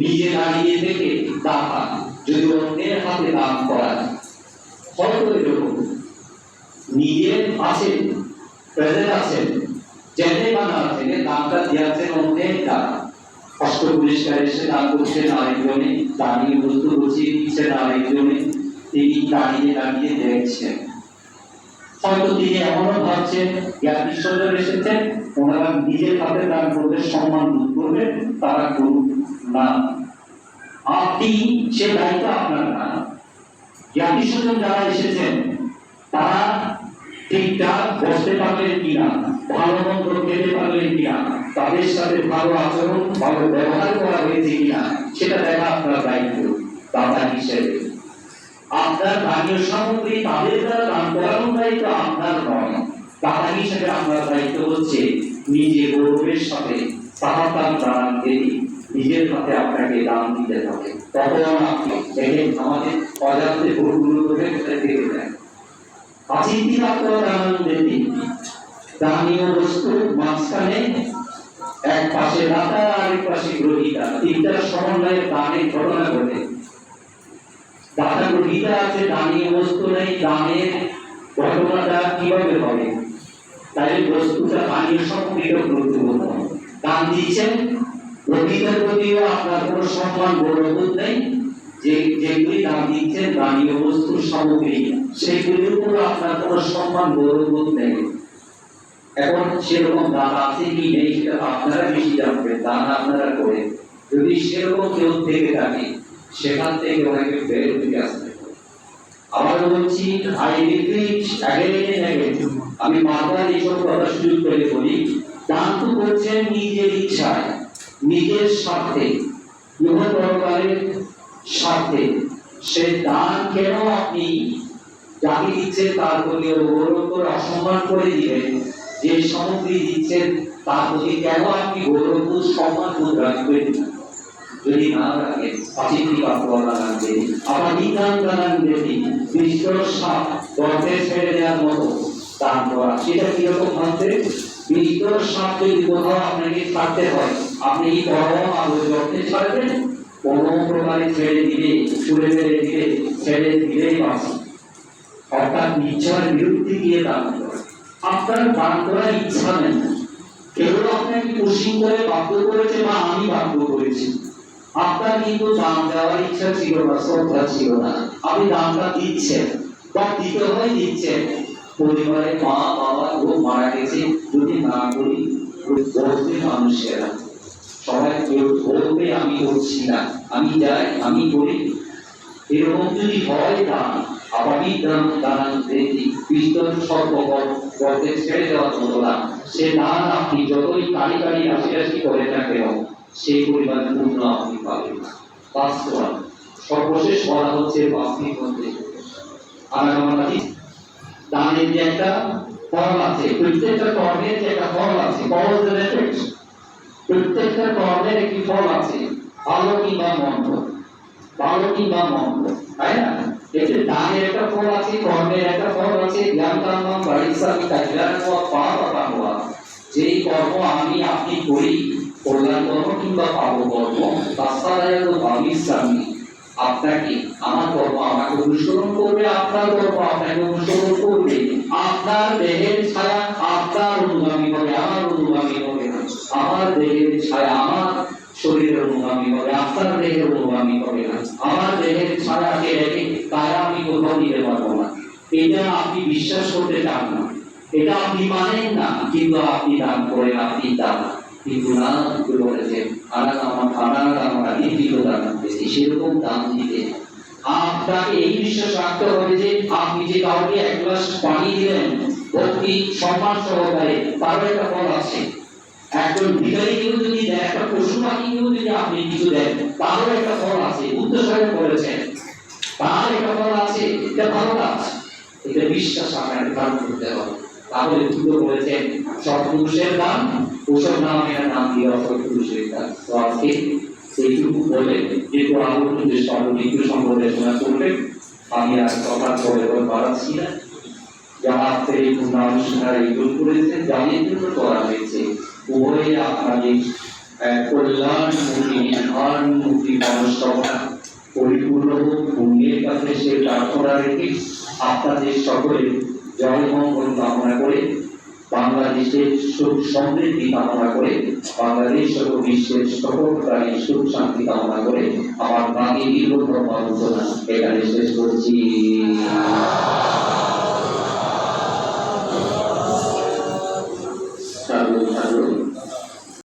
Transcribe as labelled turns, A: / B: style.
A: নিজে দাঁড়িয়ে থেকে দাতা যদি অন্যের হাতে দান করা হয়তো এরকম নিজে আছেন প্রেজেন্ট আছেন, যেতে বা না আছেন দানটা দিয়েছেন অন্যের দ্বারা কষ্ট পরিষ্কার এসে দান করছেন আরেকজনে দাঁড়িয়ে বস্তু গুছিয়ে দিচ্ছেন আরেকজনে, তিনি দাঁড়িয়ে দাঁড়িয়ে দেখছেন হয়তো তিনি এমনও ভাবছেন এসেছেন ওনারা নিজের হাতে দান করবে সম্মান বোধ করবে, তারা করুন না। আপনি সে দায়িত্ব আপনার না। যারা এসেছেন, তারা ঠিকঠাক বসতে পারলেন কিনা, ভালো মন্দ পারলেন কিনা, তাদের সাথে ভালো আচরণ, ভালো ব্যবহার করা হয়েছে কিনা, সেটা দেখা আপনার দায়িত্ব, দাদা হিসেবে। আপনার পানীয় সামগ্রী তাদের দ্বারা হিসেবে আপনার দায়িত্ব হচ্ছে নিজে গৌরবের সাথে সাহায্য দান দেরি নিজের হাতে আপনাকে দান দিতে হবে। তখন আপনি দেখেন আমাদের অজান্তে ভুলগুলো করে থেকে দেয় আচিন্তি আপনারা দান দেরি দানীয় বস্তু মাঝখানে এক পাশে দাতা আর এক পাশে গ্রহিতা। তিনটার সমন্বয়ে দানের ঘটনা ঘটে। দাতা গ্রহিতা আছে দানীয় বস্তু নেই, দানের ঘটনাটা কীভাবে হবে? তাই বস্তুটা পানীয় সামগ্রীটা গুরুত্বপূর্ণ। দান দিচ্ছেন গ্রহিতার প্রতিও আপনার কোনো সম্মান গৌরবোধ নেই। যে, যেগুলি দান দিচ্ছেন দানীয় বস্তুর সামগ্রী, সেগুলির উপর আপনার কোনো সম্মান গৌরবোধ নেই। এখন সেরকম দান আছে কি নেই সেটা আপনারা বেশি জানবেন দান আপনারা করে। যদি সেরকম কেউ থেকে থাকে, সেখান থেকে ওনাকে বের আসতে আবার বলছি আই রিপিট আমি বারবার এইসব কথা সুযোগ করে বলি দান করছেন নিজের ইচ্ছায়, নিজের স্বার্থে ইহ পরকালের স্বার্থে। সে দান কেন আপনি যাকে দিচ্ছেন তার প্রতি গৌরব অসম্মান করে দিবেন? যে সামগ্রী দিচ্ছেন তার প্রতি কেন আপনি গৌরব সম্মান বোধ রাখবেন? না? যদি না রাখেন পাচিতি পাপওয়ালা লাগবে আবার নিদান দান দেবী বিশ্বর গর্তে ছেড়ে দেওয়ার মতো দান করা সেটা কীরকম ভাবতে সাপ যদি কোথাও আপনাকে ছাড়তে হয় আপনি কি গরম আর গর্তে ছাড়বেন কোনো প্রকারে ছেড়ে দিলে ছুড়ে ফেলে দিলে ছেড়ে দিলেই বাঁচি অর্থাৎ ইচ্ছার বিরুদ্ধে গিয়ে দান করা আপনার দান করার ইচ্ছা নেই। কেউ আপনাকে পুষিং করে বাধ্য করেছে বা আমি বাধ্য করেছি। আপনার কিন্তু দান দেওয়ার ইচ্ছা ছিল না, শ্রদ্ধা ছিল না। আপনি দানটা দিচ্ছেন বা দিতে হয় দিচ্ছেন। পরিবারে মা, বাবা ও মারা গেছে, যদি না করি, বলতে মানুষেরা, সবাই বলবে আমি করছি না। আমি যাই, আমি করি। এরকম যদি হয় দান আবারই দান দান দেখি সর্বপর গর্তে ছেড়ে দেওয়ার মতো না সে দান আপনি যতই কালি কালি হাসি হাসি করে না কেন সেই পরিমাণ পূর্ণ আপনি পাবেন না। বাস্তবায়ন। সর্বশেষ বলা হচ্ছে বাস্তবিক মধ্যে দানের যে একটা ফল আছে, প্রত্যেকটা কর্মের যে একটা ফল আছে প্রত্যেকটা কর্মের একটি ফল আছে, ভালো কিংবা মন্দ। ভালো কিংবা মন্দ, তাই না? একটা ফল আছে, কর্মের একটা ফল আছে যেই কর্ম আমি, আপনি করি কল্যাণ কর্ম কিংবা পাপ কর্ম তাছাড়া আমি স্বামী আপনাকে আমার কর্ম আমাকে অনুসরণ করবে, আপনার কর্ম আপনাকে অনুসরণ করবে। আপনার দেহের ছায়া আপনার অনুগামী হবে, আমার অনুগামী হবে। আমার দেহের ছায়া আমার শরীরের অনুগামী হবে, আপনার দেহের অনুগামী হবে। না আমার দেহের ছায়াকে রেখে তারা আমি কোথাও নিতে পারব না। এটা আপনি বিশ্বাস করতে চান না। এটা আপনি মানেন না, কিন্তু আপনি দান করেন, আপনি দান না কি বলেছেন আনার আমার আনার আমার লিখিত দান দিতেছি সেরকম দান দিতে আপনাকে এই বিশ্বাস রাখতে হবে যে আপনি যে কাউকে এক গ্লাস পানি দিলেন ভক্তি সম্মান সহকারে তারও একটা ফল আছে। একজন ভিখারিকেও যদি দেন একটা পশু পাখিকেও যদি আপনি কিছু দেন তারও একটা ফল আছে উদ্দেশ্য করেছেন তার একটা ফল আছে এটা ভালো কাজ এটা বিশ্বাস আপনাকে দান করতে হবে তাহলে দুটো বলেছেন সৎপুরুষের দান ওসব নাম নাম দিয়ে তো আজকে সেইটুকু বলে যে সম্পর্কে করবেন আমি আর কথা বাড়াচ্ছি না যারা আজকে এই পূর্ণানুষ্ঠানের আয়োজন করেছেন জানিয়ে জন্য করা হয়েছে উভয়ে আপনাদের কল্যাণ মুক্তি মুক্তি মনস্কামনা পরিপূর্ণ হোক পুণ্যের কাছে সে প্রার্থনা রেখে আপনাদের সকলে জয় মঙ্গল কামনা করে বাংলাদেশের সুখ সমৃদ্ধি কামনা করে, বাংলাদেশ সহ বিশ্বের সকল প্রাণী সুখ শান্তি কামনা করে, আমার প্রাণী দীর্ঘ ধর্ম এখানে শেষ করছি।